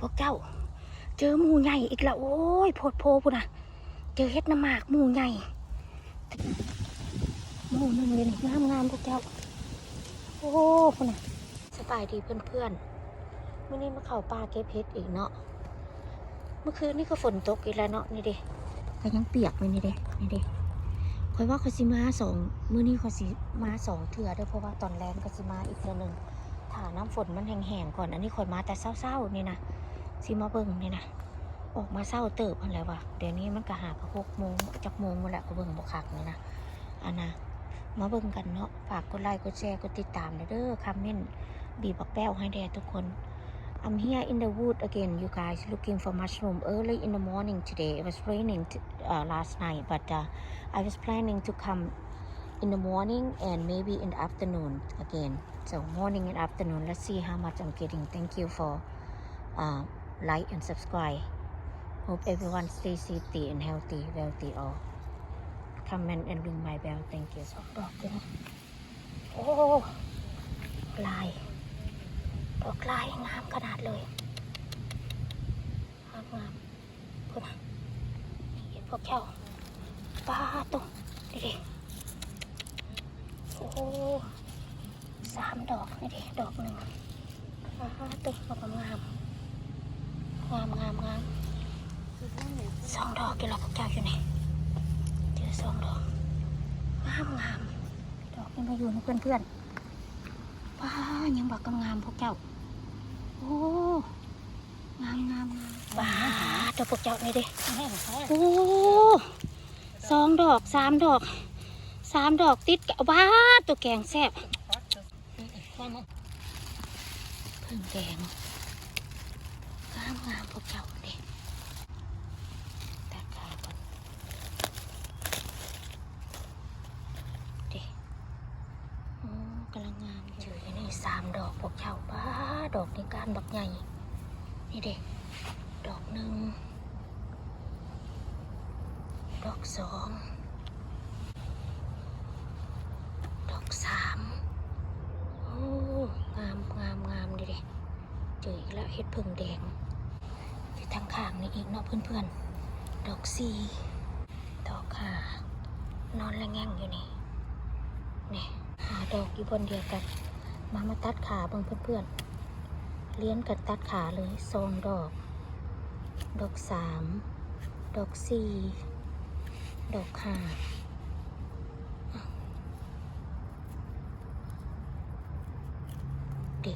พวกเจ้า เจอหมูใหญ่อีกแล้วโอ้ยโพดโพพุ่นน่ะเจอเฮ็ดน้ำหมากหมูใหญ่หมูหนึ่งเลยงามงามพวกเจ้า โอ้พุ่นน่ะสบายดีเพื่อนๆเมื่อนี้มาเข้าป่าเก็บเฮ็ดอีกเนาะเมื่อคืนนี่ก็ฝนตกอีกแล้วเนาะนี่เด้ก็ยังเปียกเลยนี่เด้นี่เด้คอยว่าคอยสิมาสองมื้อนี้คอยสิมาสองเถื่อเด้อเพราะว่าตอนแรงก็สิมาอีกเทื่อหนึ่งถ้าน้ำฝนมันแห้งๆก่อน อันนี้คอยมาแต่เศร้าๆนี่นะ สิมาเบิ่งนี่นะออกมาเศร้าเติบพันแล้วะเดี๋ยวนี้มันก็หากหกโมงจักโมงหมดแล้วก็เบิ่งบกคักนี่นะอันนะมาเบิ่งกันเนาะฝากกดไลค์กดแชร์กดติดตามเด้อคอมเมนต์บีบบักแป้วให้แด่ทุกคน I'm here in the wood again you guys looking for mushroom early in the morning today it was raining t- uh, last night but uh, I was planning to come in the morning and maybe in the afternoon again. So morning and afternoon. Let's see how much I'm getting. Thank you for uh, like and subscribe. Hope everyone stay safety and healthy, wealthy all. Comment and ring my bell. Thank you. สองดอกเลยนะโอ้ลายดอกลายงามขนาดเลยงามงามพูดนะเห็นพวกเจ้าป้าตรงนี่ดิโอ้สามดอกนี่ดิดอกหนึ่งอ่าตึกดอกงามงามงามงาม สองดอกกี่เราพวกเจ้าอยู่ไหนเจอสองดอกงามงามดอกนี่มาอยู่ในเพื่อนเพื่อนๆป้ายังบอกกำงามพวกเจ้าโอ้งามงามงามป้าตัวพวกเจ้านี่ดิโอ้สองดอกสามดอกสามดอกติดกับว้าตัวแกงแซ่บเพิ่งแกงงามงามพวกเจ้าเด็กตัดขาก่อนเด็กโอ้กำลังงามเจออยู่นี่สาม ดอกเจ้าบ้าดอกในการบักใหญ่ นี่เด็กดอกหนึ่ง ดอกสอง ดอกสามโอ้งามงามงามดิเด็กเจออีกแล้วเห็ดผึ่งแดงที่ทางข้างนี่อีกเนาะเพื่อนๆ ดอกสี่ดอกห้านอนและแง่งอยู่นี่นี่หาดอกอยู่บนเดียวกัน มามาตัดขาเบิ่งเพื่อนๆเลี้ยนกันตัดขาเลยสองดอก ดอกสาม ดอกสี่ดอกห้าเดิ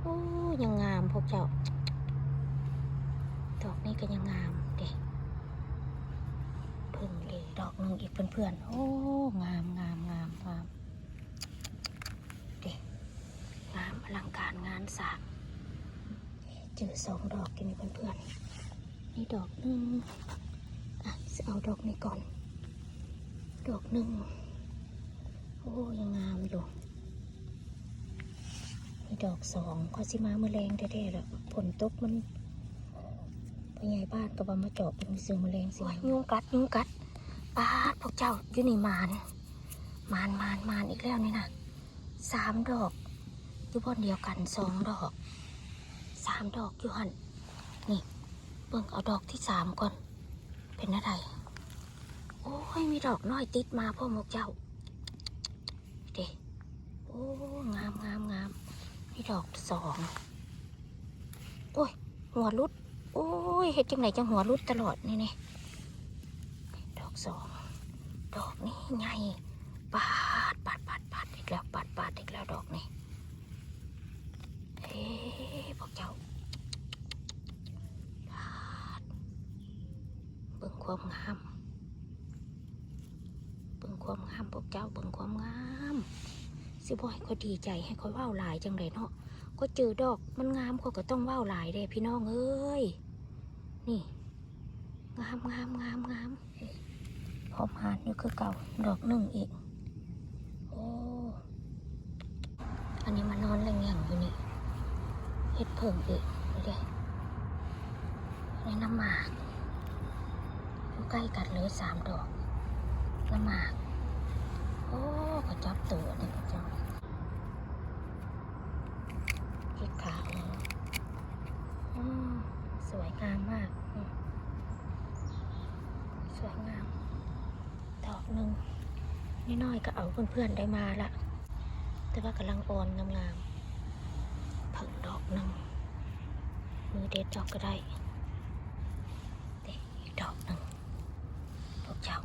โอ้ยังงามพวกเจ้า ดอกนี้ก็ยังงามเด็กพึ่งเลยดอกหนึ่งอีกเพื่อนๆ โอ้ งามงามงามงามเด็งามอ ลังการงานสร้างเจอสองดอกกันเพื่อนๆนี่ดอกหนึ่งอะจะเอาดอกนี้ก่อน ดอกหนึ่งโอ้ยังงามอยู่มีดอกสองก็สิมาเมื่อแรงแท้ๆแล้วผลตกมันพ่อใหญ่บ้านก็บมาเจาะเป็นซื้อแมลงสิยุงกัดยุงกัดปาดพวกเจ้าอยู่นี่มานมานมานมานอีกแล้วนี่นะสามดอก อยู่บนเดียวกันสองดอกสามดอกอยู่หันนี่เบิ่งเอาดอกที่สามก่อน เป็นอะไรโอ้ยมีดอกน้อยติดมาพ่อมกเจ้าเด็โอ้งามงามงามนี่ดอกสองโอ้ยหัวรุดโอ้ยเห็ดจังไหนจังหัวรุดตลอดนี่นี่ดอกสองดอกนี้ใหญ่ปาดปาดปาดปาดอีกแล้วปาดปาดอีกแล้วดอกนี้ เฮ้พวกเจ้าปาดเบิ่งความงามเบิ่งความงามพวกเจ้าเบิ่งความงามสิบ่ให้เขาดีใจให้เขาว่าวหลายจังเลยเนาะก็เจอดอกมันงามเขาก็ต้องว่าวหลายเด้พี่น้องเอ้ยนี่งามงามงามงามพอมหานอยู่คือเก่าดอกหนึ่งอีก โอ้ อันนี้มานอนแรงแงอยู่นี่เฮ็ดเพิ่งอีกนี่เด้อันน้ำหมากอยู่ใกล้กันเลยสามดอกน้ำหมาก โอ้ก็จับตัวนี่ก็จับเก็บขาเลยสวยงามมาก สวยงาม ดอกหนึ่งน้อยๆก็เอาเพื่อนๆได้มาละแต่ว่ากำลังอ่อนงามๆ หนึ่งมือเด็ดดอกก็ได้เด็อีกดอกหนึ่งพวกเจ้า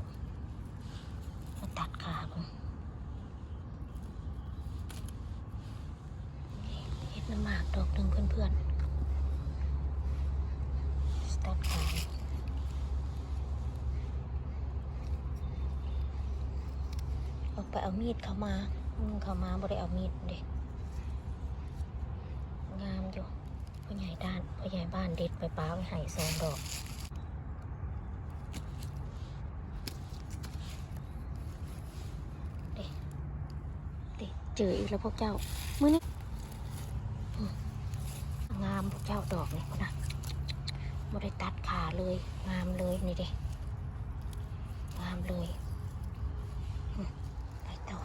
มาตัดขาผมเห็ดน้ำหมากดอกหนึ่งเพื่อนๆสตัดขาออกไปเอามีดเขามา เขามาบ่ได้เอามีดเด็กงามอยู่พ่อ ใหญ่ด้านพ่อใหญ่บ้านเด็ดไปป้าไปให้สองดอกติเจออีกแล้วพวกเจ้ามื้อนี้งามพวกเจ้าดอกนี่นนะไม่ได้ตัดขาเลย งามเลยนี่เด้งามเลยอืมไปต่อ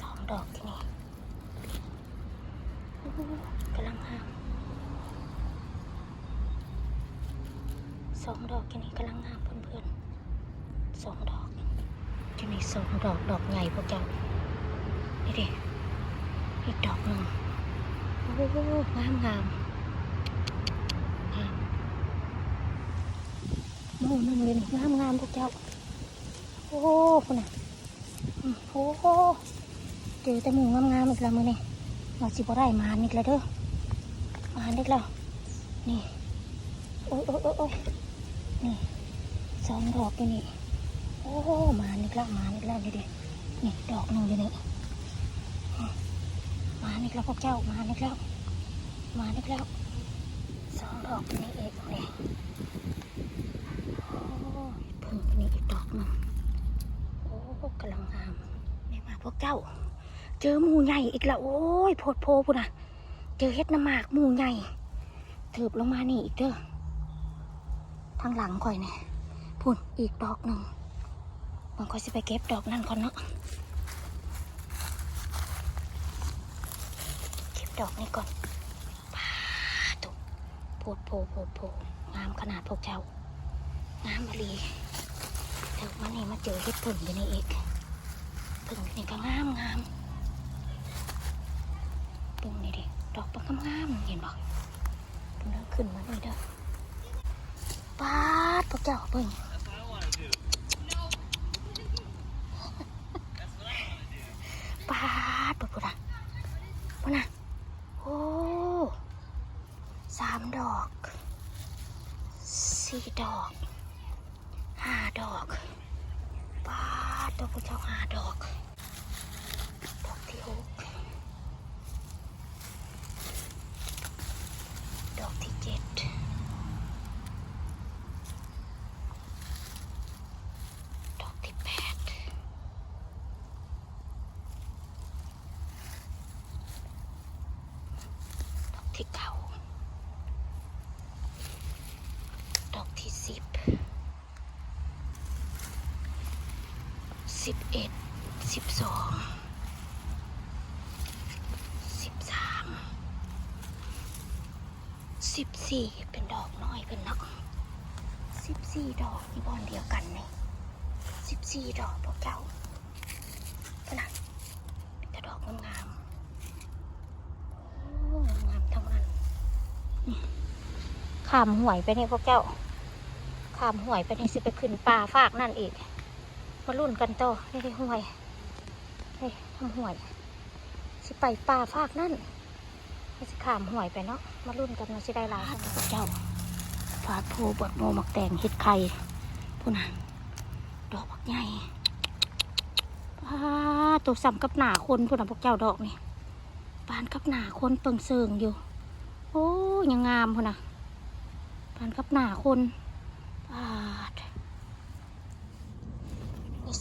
สอง ดอกที่นี่กำลังงามสองดอกที่นี่กำลังงามเพื่อนๆสองดอกที่นี่สองดอกดอกใหญ่พวกเจ้านี่ด็อีกดอกหนึ่งโอ้โหงามงามงามโอ้หนึ่งเลยนี่งามงามพวกเจ้าโอ้โหคุณน่ะโอ้โห เจอแต่หมูงามๆอีกแล้วมือนี่เราสิบ่ได้มาอีกแล้วเด้อมาอีกแล้ว นี่ โอ้ยโอ้ยโอ้ยโอ้นี่สองดอกอยู่นี่ โอ้โมาอีกแล้วมาอีกแล้วนี่เด็นี่ดอกหนึ่งอยู่นี่มาอีกแล้วพวกเจ้ามาอีกแล้วมาอีกแล้วสองดอกอยู่นี่เองนี่โอ้ยเพิ่งนี่อีกดอกหนึ่งโอ้กำลังงามนี่มาพวกเจ้า เจอหมูใหญ่อีกแล้วโอ้ยโพดโพพุ่นนะเจอเฮ็ดน้ำหมากหมูใหญ่ถืบลงมานี่อีกเด้อทางหลังข่อยเนี่ยพุ่นอีกดอกหนึ่งมันค่อยสิไปเก็บดอกนั่นก่อนเนาะเก็บดอกนี้ก่อนปาตุโพดโพโพดโพงามขนาดพวกเจ้างามบลีเดี๋ยวมานี่มาเจอเฮ็ดผึ่งอยู่นี่อีกผึ่งนี่ก็งามงาม เบิ่งนี่ดิดอกปักงามๆเห็นบอกเพิ่งเดินขึ้นมาหน่อยเด้อปาดพวกเจ้าเบิ่ง ปาดปุ๊บปุ๊บนะปุ๊บนะโอ้สามดอกสี่ดอกห้าดอกปาดตัวพวกเจ้าห้าดอก ดอกที่หก ดอกที่เจ็ด ดอกที่แปด ดอกที่เก้า ดอกที่สิบ สิบเอ็ดสิบสองสิบสามสิบสี่เป็นดอกน้อยเป็นนาะสิบสี่ดอกนี่บอนเดียวกันนี่สิบสี่ดอกพวกเจ้าขนาดเป็นแต่ดอกงามโอ้งามทั้งนั้นข้ามห่วยไปนี่พวกเจ้าข้ามห่วยไปนี่สิไปขึ้นป่าฟากนั่นอีก มาลุ่นกันต่อได้ห่วยเฮ้ยทำห่วย สิไปป่าฟากนั่นสิขามห่วยไปเนาะ มารุ่นกันว่าสิได้หลายเจ้าฟาดโพบดโมหมักแตงเฮ็ดไข่พูน่ะดอกบักใหญ่ป้าตัวสัมกับหนาคนพูน่ะพวกเจ้าดอกนี่ปานกับหนาคนเปิงเซิงอยู่ โอ้ยังงามพูนะปานกับหนาคนปาด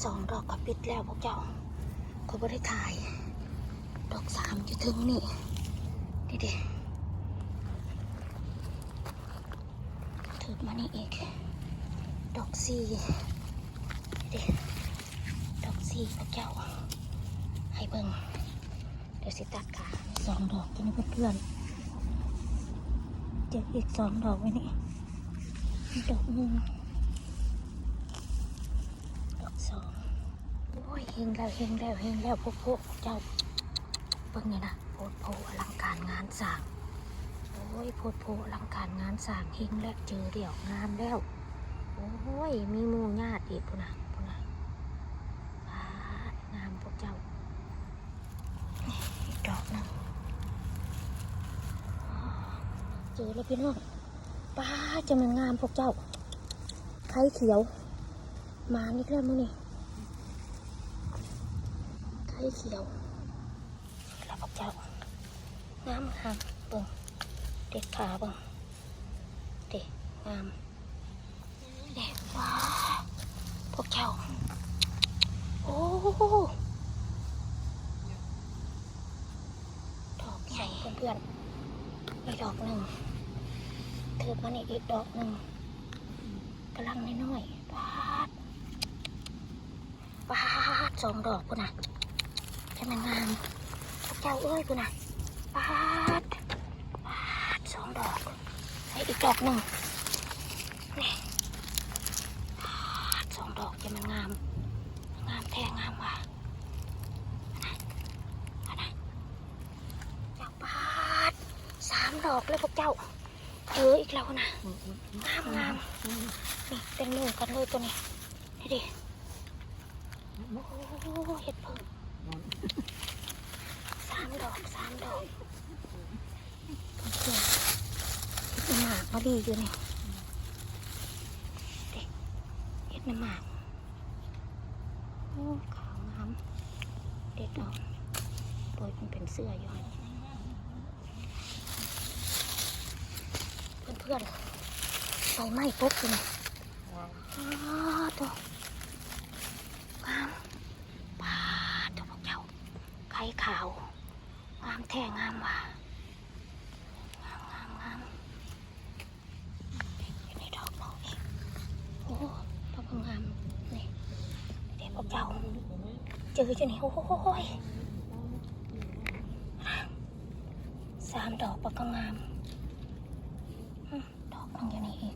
สองดอกกับปิดแล้วพวกเจ้าเขาไม่ได้ถ่าย ดอกสามอยู่ถึงนี่นี่ดิมานี่อีก ดอกซีเด็ดอกซีพระเจ้า ให้เบิ่งเดี๋ยวสิตัดขาสองดอกกันนะเพื่อนๆเจออีกสองดอกไว้นี่ดอกหนึ่งดอกสองโอ้ย เฮงแล้วเฮงแล้วเฮงแล้วพวกพวกเจ้าเบิ่งไงนะโพดโพอลังการงานสร้างโอ้ยโพดโพอลังการงานสร้างเฮงแล้วเจอเดี่ยวงามแล้วโอ้ยมีมูญาติอีกพุ่นนะพุ่นนะงามพวกเจ้าอีกดอกหนึงเจอแล้วพี่น้องป้าจะมันงามพวกเจ้าไข่เขียว มานี่แล้วมั้งนี่ ไข่เขียวแล้วพวกเจ้าน้ำงามเบิ่งเด็ดขาเบิ่งเด็ดงามเด็ดว้าพวกเจ้าโอ้ดอกใหญ่เพื่อนๆอีกดอกหนึ่งเถิดมานี่อีกดอกหนึ่งกำลังน้อยๆปาดปาดสองดอกพุ่นน่ะ ให้มันงามพวกเจ้าเอ้ยพุ่นะปาดปาดสองดอกให้อีกดอกหนึ่งนี่ปาดสองดอกจะมันงาม งามแท้งามว่ะอันนะจากบาทสามดอกเลยพวกเจ้าเจออีกแล้วนะงามงามนี่เป็นหมู่กันเลยตัวนี้นี่ดิโอ้เห็ดเพิ่ง สามดอกสามดอกเพื่อนๆเห็ดหมากมาดีอยู่นี่เห็ดน้ำหมากโอ้ขาวงามเด็ดออกโดยมันเป็นเสื้ออยู่เพื่อนๆไฟไหม้ปุ๊บเลยอ้าวตัวงามปาดตัวพวกเจ้าไข่ขาว งามแท้งามว่ะงามงามงามอยู่ในดอกดอกนี่โอ้ดอกงามนี่เด็กพวกเจ้าเจอจะนี่โอ้ยสามดอกปากงาม ดอกหนึงอยู่นี่อีก